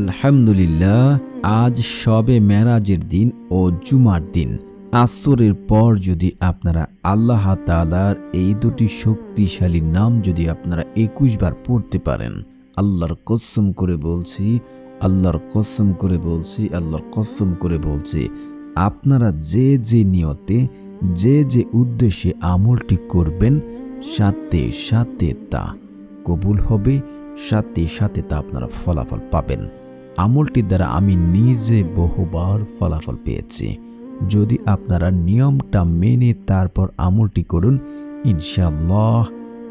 আলহামদুলিল্লাহ, আজ সবে মেরাজের দিন ও জুমার দিন। আসরের পর যদি আপনারা আল্লাহ তালার এই দুটি শক্তিশালী নাম যদি আপনারা একুশ বার পড়তে পারেন, আল্লাহর কসম করে বলছি, আল্লাহর কসম করে বলছি, আল্লাহর কসম করে বলছি, আপনারা যে যে নিয়তে, যে যে উদ্দেশ্যে আমলটি করবেন, সাথে সাথে তা কবুল হবে, সাথে সাথে তা আপনারা ফলাফল পাবেন। আমলটির দ্বারা আমি নিজে বহুবার ফলাফল পেয়েছি। যদি আপনারা নিয়মটা মেনে তারপর আমলটি করুন ইনশাল্লাহ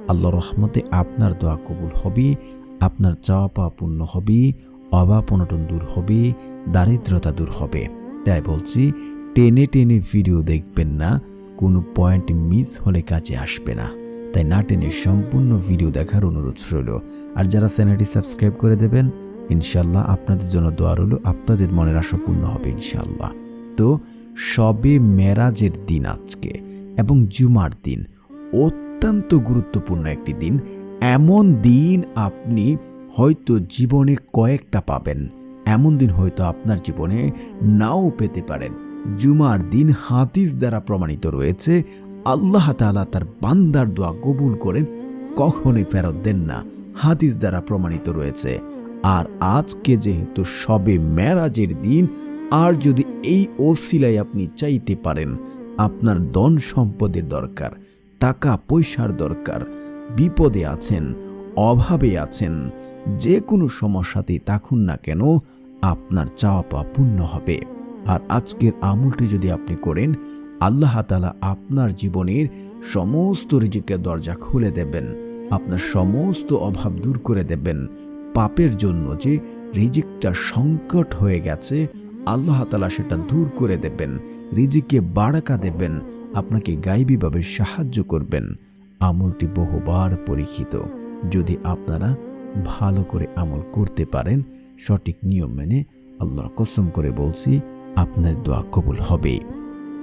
আল্লাহ রহমতে আপনার দোয়া কবুল হবে, আপনার চাওয়া পাওয়া পূর্ণ হবে, অভাব অনটন দূর হবে, দারিদ্রতা দূর হবে। তাই বলছি, টেনে টেনে ভিডিও দেখবেন না, কোনো পয়েন্ট মিস হলে কাজে আসবে না। তাই না টেনে সম্পূর্ণ ভিডিও দেখার অনুরোধ রইল। আর যারা চ্যানেলটি সাবস্ক্রাইব করে দেবেন ইনশাল্লাহ আপনাদের জন্য দোয়া রইল, আপনাদের মনের আশা পূর্ণ হবে ইনশাল্লাহ তো সবে মেরাজের দিন আজকে এবং জুমার দিন অত্যন্ত গুরুত্বপূর্ণ একটি দিন। এমন দিন আপনি হয়তো জীবনে কয়েকটা পাবেন, এমন দিন হয়তো আপনার জীবনে নাও পেতে পারেন। জুমার দিন হাদিস দ্বারা প্রমাণিত রয়েছে, আল্লাহ তাআলা তার বান্দার দোয়া কবুল করেন, কখনোই ফেরত দেন না। হাদিস দ্বারা প্রমাণিত রয়েছে আর আজকে যেহেতু সবে মেরাজের দিন, আর যদি এই ওসিলায় আপনি চাইতে পারেন, আপনার ধন সম্পদের দরকার, টাকা পয়সার দরকার, বিপদে আছেন, অভাবে আছেন, যে কোনো সমস্যাতেই থাকুন না কেন, আপনার চাওয়া পাওয়া পূর্ণ হবে। আর আজকের আমলটি যদি আপনি করেন, আল্লাহ তালা আপনার জীবনের সমস্ত রিজিকের দরজা খুলে দেবেন, আপনার সমস্ত অভাব দূর করে দেবেন পাপের জন্য যে রিজিকটা সংকট হয়ে গেছে, আল্লাহ তালা সেটা দূর করে দেবেন, রিজিকে বাড়াকা দেবেন, আপনাকে গাইবীভাবে সাহায্য করবেন। আমলটি বহুবার পরীক্ষিত। যদি আপনারা ভালো করে আমল করতে পারেন, সঠিক নিয়ম মেনে আল্লাহর কসম করে বলছি, আপনার দোয়া কবুল হবে।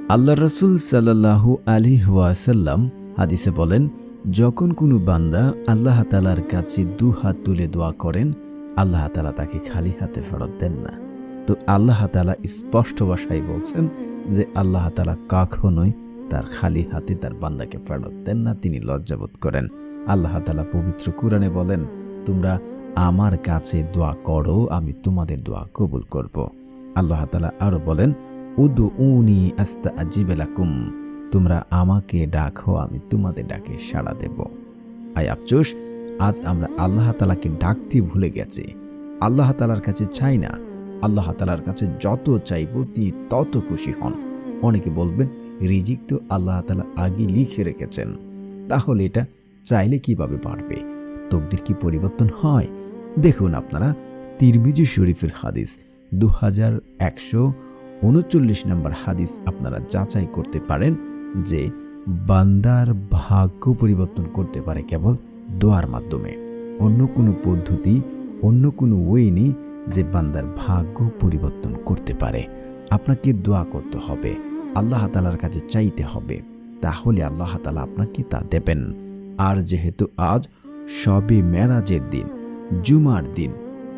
আল্লাহ রসুল সাল্লাহু আলী ওয়াসাল্লাম হাদিসে বলেন যখন কোনো বান্দা আল্লাহ তালার কাছে দু হাত তুলে দোয়া করেন, আল্লাহ তালা তাকে খালি হাতে ফেরত দেন না। তো আল্লাহ তালা স্পষ্ট ভাষায় বলছেন যে আল্লাহ তালা কখনোই তার খালি হাতে তার বান্দাকে ফেরত দেন না, তিনি লজ্জাবোধ করেন। আল্লাহ তালা পবিত্র কুরআনে বলেন, তোমরা আমার কাছে দোয়া করো, আমি তোমাদের দোয়া কবুল করব। আল্লাহ তালা আরও বলেন উদু উনি আস্তা আজিবেলাকুম তোমরা আমাকে ডাকো, আমি তোমাদের ডাকে সাড়া দেব। আই আফচোস আজ আমরা আল্লাহ তালাকে ডাকতে ভুলে গেছি। আল্লাহ তালার কাছে চাই না। আল্লাহ তালার কাছে যত চাইব, তিনি তত খুশি হন। অনেকে বলবেন, রিজিক তো আল্লাহ তালা আগে লিখে রেখেছেন। তাহলে এটা চাইলে কীভাবে পারবে তকদির কি পরিবর্তন হয়? দেখুন আপনারা, তিরমিজি শরীফের হাদিস দু হাজার একশো উনচল্লিশ নম্বর হাদিস আপনারা যাচাই করতে পারেন। যে বান্দার ভাগ্য পরিবর্তন করতে পারে কেবল দোয়ার মাধ্যমে। অন্য কোনো পদ্ধতি, অন্য কোনো ওয়ে নেই যে বান্দার ভাগ্য পরিবর্তন করতে পারে। আপনাকে দোয়া করতে হবে, আল্লাহ তালার কাছে চাইতে হবে। তাহলে আল্লাহ তালা আপনাকে তা দেবেন। আর যেহেতু আজ সবে মেরাজের দিন, জুমার দিন,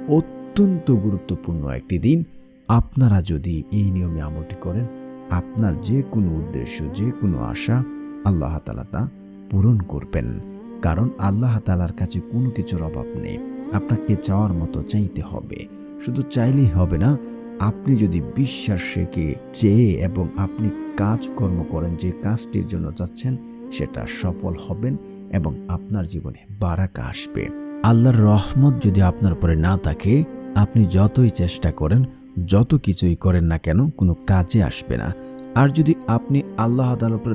অত্যন্ত গুরুত্বপূর্ণ একটি দিন, আপনারা যদি এই নিয়মে আমলটি করেন আপনার যে কোনো উদ্দেশ্য, যে কোনো আশা আল্লাহ তালা তা পূরণ করবেন। কারণ আল্লাহ তালার কাছে কোনো কিছুর অভাব নেই। আপনাকে চাওয়ার মতো চাইতে হবে। শুধু চাইলেই হবে না, আপনি যদি বিশ্বাস রেখে চেয়ে এবং আপনি কাজকর্ম করেন, যে কাজটির জন্য চাচ্ছেন, সেটা সফল হবেন এবং আপনার জীবনে বারাকা আসবে। আল্লাহর রহমত যদি আপনার উপরে না থাকে, আপনি যতই চেষ্টা করেন যত কিছুই করেন না কেন, কোনো কাজে আসবে না। আর যদি আপনি আল্লাহ তালার উপরে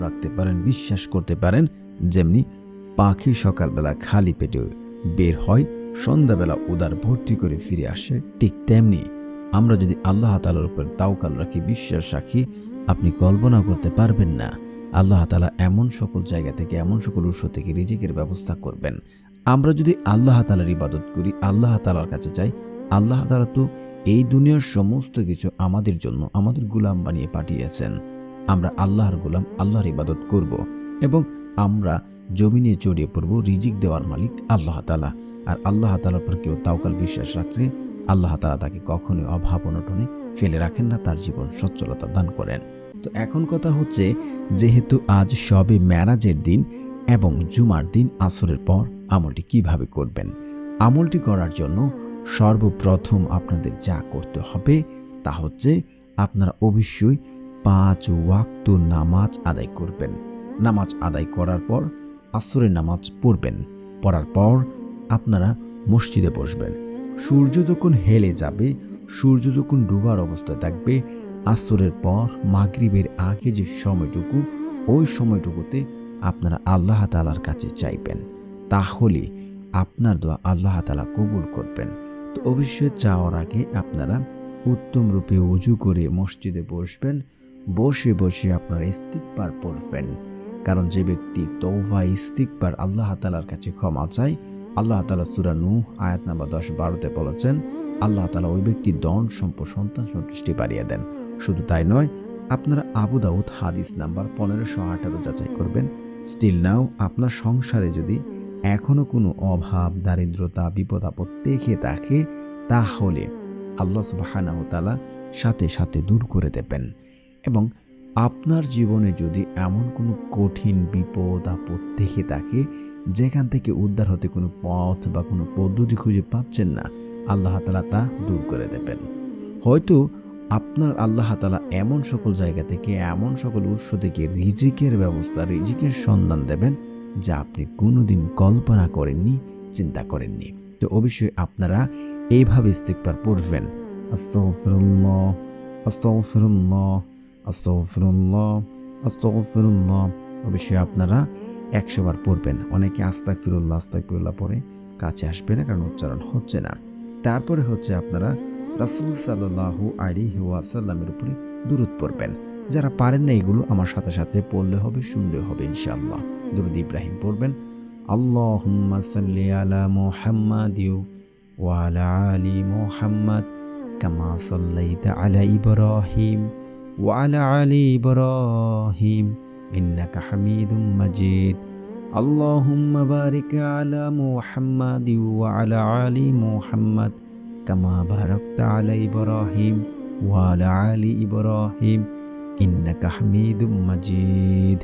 রাখতে পারেন, বিশ্বাস করতে পারেন, যেমনি পাখি সকালবেলা খালি পেটে বের হয়, সন্ধ্যাবেলা উদার ভর্তি করে ফিরে আসে, ঠিক তেমনি আমরা যদি আল্লাহ তালার উপর তাওকাল রাখি, বিশ্বাস রাখি, আপনি কল্পনা করতে পারবেন না। আল্লাহ তালা এমন সকল জায়গা থেকে, এমন সকল উৎস থেকে রিজিকের ব্যবস্থা করবেন। আমরা যদি আল্লাহ তালার ইবাদত করি, আল্লাহ তালার কাছে চাই আল্লাহ তালা তো এই দুনিয়ার সমস্ত কিছু আমাদের জন্য আমাদের গুলাম বানিয়ে পাঠিয়েছেন। আমরা আল্লাহর গোলাম, আল্লাহর ইবাদত করব এবং আমরা জমিনে জড়িয়ে পড়ব, রিজিক দেওয়ার মালিক আল্লাহ তালা আর আল্লাহ তালার পর কেউ তাওকাল বিশ্বাস রাখলে আল্লাহ তালা তাকে কখনোই অভাব অনটনে ফেলে রাখেন না, তার জীবন সচ্ছলতা দান করেন। তো এখন কথা হচ্ছে, যেহেতু আজ সবে ম্যারাজের দিন এবং জুমার দিন, আসরের পর আমলটি কীভাবে করবেন? আমলটি করার জন্য সর্বপ্রথম আপনাদের যা করতে হবে তা হচ্ছে আপনারা অবশ্যই পাঁচ ওয়াক্ত নামাজ আদায় করবেন। নামাজ আদায় করার পর আসরের নামাজ পড়বেন। পড়ার পর আপনারা মসজিদে বসবেন। সূর্য যখন হেলে যাবে, সূর্য যখন ডুবার অবস্থায় থাকবে, আসরের পর মাগরিবের আগে যে সময়টুকু, ওই সময়টুকুতে আপনারা আল্লাহ তালার কাছে চাইবেন। তাহলে আপনার দোয়া আল্লাহ তালা কবুল করবেন। অবশ্যই চাওয়ার আগে আপনারা উত্তম রূপে উজু করে মসজিদে বসবেন, বসে বসে আপনারা ইস্তিকবার পড়বেন। কারণ যে ব্যক্তি তৌভা ইস্তিকবার আল্লাহ তালার কাছে ক্ষমা চায়, আল্লাহ তালা সুরানু আয়াত নাম্বার দশ বারোতে বলেছেন, আল্লাহ তালা ওই ব্যক্তির দন সম্প সন্তান সন্তুষ্টি বাড়িয়ে দেন। শুধু তাই নয়, আপনারা আবু দাউদ হাদিস নাম্বার পনেরোশো আঠারো যাচাই করবেন। স্টিল নাও আপনার সংসারে যদি এখনও কোনো অভাব, দারিদ্রতা, বিপদ, আপদ দেখে থাকে তাহলে আল্লাহ সুবাহানাহ তালা সাথে সাথে দূর করে দেবেন। এবং আপনার জীবনে যদি এমন কোনো কঠিন বিপদ, আপদ দেখে থাকে যেখান থেকে উদ্ধার হতে কোনো পথ বা কোনো পদ্ধতি খুঁজে পাচ্ছেন না, আল্লাহ তালা তা দূর করে দেবেন। হয়তো আপনার আল্লাহ তালা এমন সকল জায়গা থেকে, এমন সকল উৎস থেকে রিজিকের ব্যবস্থা, রিজিকের সন্ধান দেবেন যা আপনি কোনোদিন কল্পনা করেননি, চিন্তা করেননি। তো অবশ্যই আপনারা এইভাবে ইস্তিকবার পড়বেন। অবশ্যই আপনারা একশো বার পড়বেন। অনেকে আস্তাক ফিরুল্লাহ আস্তাক ফিরুল্লাহ পরে কাছে আসবে না কারণ উচ্চারণ হচ্ছে না। তারপরে হচ্ছে আপনারা রাসুল সাল্লাহু আলী ওয়াসাল্লামের উপরে দূরত পড়বেন। যারা পারেন না এগুলো আমার সাথে সাথে পড়লে হবে, শুনলে হবে ইনশাআল্লাহ। দুরুদ ইব্রাহিম পড়বেন আল্লাহ সাল্লি আলা মোহাম্মদ ওয়ালা আলী মোহাম্মদ কামা সাল্লাইতা আলা ইব্রাহিম وعلى آل إبراهيم إنك حميد مجيد اللهم بارك على محمد وعلى آل محمد كما باركت على إبراهيم وعلى آل إبراهيم إنك حميد مجيد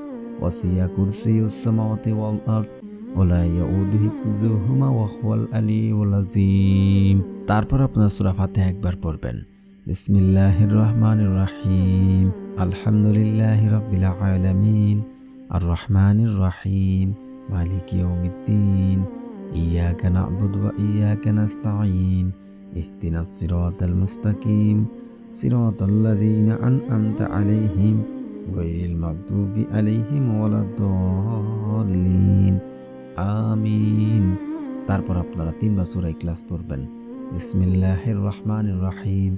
وسع كرسي السماوات والأرض ولا يؤود حفظهما وهو العلي العظيم তারপর আপনার সূরা ফাতিহা একবার পড়বেন বিসমিল্লাহির রহমানির রহিম আলহামদুলিল্লাহি রাব্বিল আলামিন আর রহমানির রহিম মালিক ইয়াউমিদ্দিন ইয়াকা না'বুদু ওয়া ইয়াকা নাস্তাঈন ইহদিনাস সিরাতাল মুস্তাকিম সিরাতাল লাযীনা আন'আমতা আলাইহিম গায়রিল মাগদুবি আলাইহিম ওয়ালাদ-দাল্লিন আমিন তারপর আপনারা তিনবার সূরা ইখলাস পড়বেন বিসমিল্লাহির রহমানির রহিম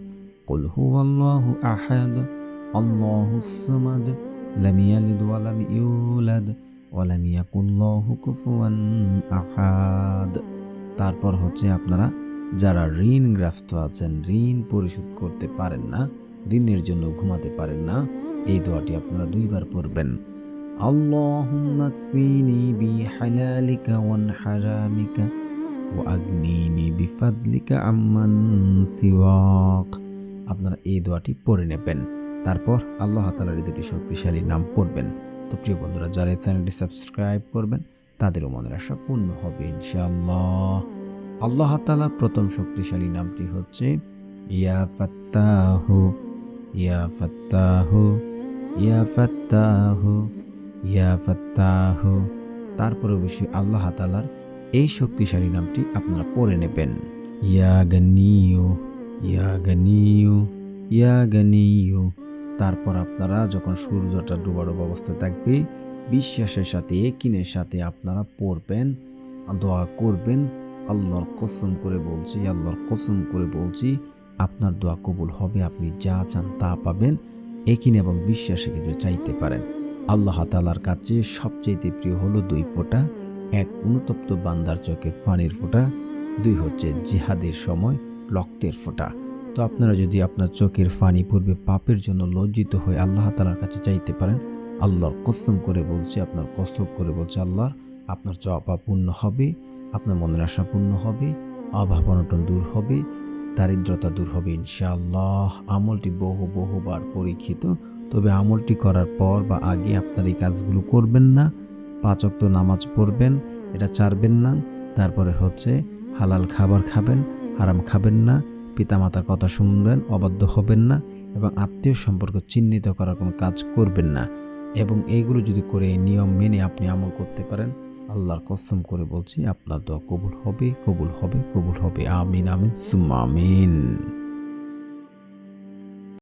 قل هو الله أحد الله الصمد لم يلد ولم يولد ولم يكن له كفوا أحد তারপর হচ্ছে আপনারা যারা ঋণগ্রস্ত আছেন ঋণ পরিশোধ করতে পারেন না ঋণের জন্য ঘুমাতে পারেন না এই দোয়াটি আপনারা দুইবার পড়বেন اللهم اكفيني بحلالك وعن حرامك وأغنيني بفضلك عمن سواك আপনারা এই দোয়াটি পড়ে নেবেন তারপর আল্লাহ তালার এই দুটি শক্তিশালী নাম পড়বেন তো প্রিয় বন্ধুরা যারা এই চ্যানেলটি সাবস্ক্রাইব করবেন তাদেরও মনের আশা পূর্ণ হবে ইনশাআল্লাহ আল্লাহ তালার প্রথম শক্তিশালী নামটি হচ্ছে ইয়া ফাত্তাহু ইয়া ফাত্তাহু ইয়া ফাত্তাহু ইয়া ফাত্তাহু তারপরে অবশ্যই আল্লাহ তালার এই শক্তিশালী নামটি আপনারা পড়ে নেবেন। ইয়া গানিয়ু ইয়া গানিয়ু ইয়া গানিয়ু তারপর আপনারা যখন সূর্যটা ডুবার অবস্থায় থাকবে, বিশ্বাসের সাথে, একিনের সাথে আপনারা পড়বেন, দোয়া করবেন। আল্লাহর কসম করে বলছি, আল্লাহর কসম করে বলছি আপনার দোয়া কবুল হবে, আপনি যা চান তা পাবেন একিন এবং বিশ্বাসে কিছু চাইতে পারেন। আল্লাহ তালার কাছে সবচেয়ে প্রিয় হলো দুই ফোঁটা, এক অনুতপ্ত বান্দার চোখের পানির ফোঁটা, দুই হচ্ছে জিহাদের সময় রক্তের ফোঁটা। তো আপনারা যদি আপনার চোখের ফানি পূর্বে পাপের জন্য লজ্জিত হয়ে আল্লাহ তালার কাছে চাইতে পারেন, আল্লাহর কসম করে বলছে, আপনার কসম করে বলছে, আল্লাহর আপনার চাওয়া পূর্ণ হবে, আপনার মনের আশা পূর্ণ হবে, অভাব অনটন দূর হবে দারিদ্রতা দূর হবে ইনশাআল্লাহ। আমলটি বহু বহুবার পরীক্ষিত, তবে আমলটি করার পর বা আগে আপনার এই কাজগুলো করবেন না। পাঁচ অক্ত নামাজ পড়বেন, এটা চারবেন না। তারপরে হচ্ছে হালাল খাবার খাবেন, হারাম খাবেন না, পিতামাতার কথা শুনবেন, অবাধ্য হবেন না এবং আত্মীয় সম্পর্ক চিহ্নিত করার কোনো কাজ করবেন না। এবং এইগুলো যদি করে নিয়ম মেনে আপনি আমল করতে পারেন আল্লাহর কসম করে বলছি, আপনার দোয়া কবুল হবে কবুল হবে কবুল হবে। আমিন আমিন, সুম্মা আমিন।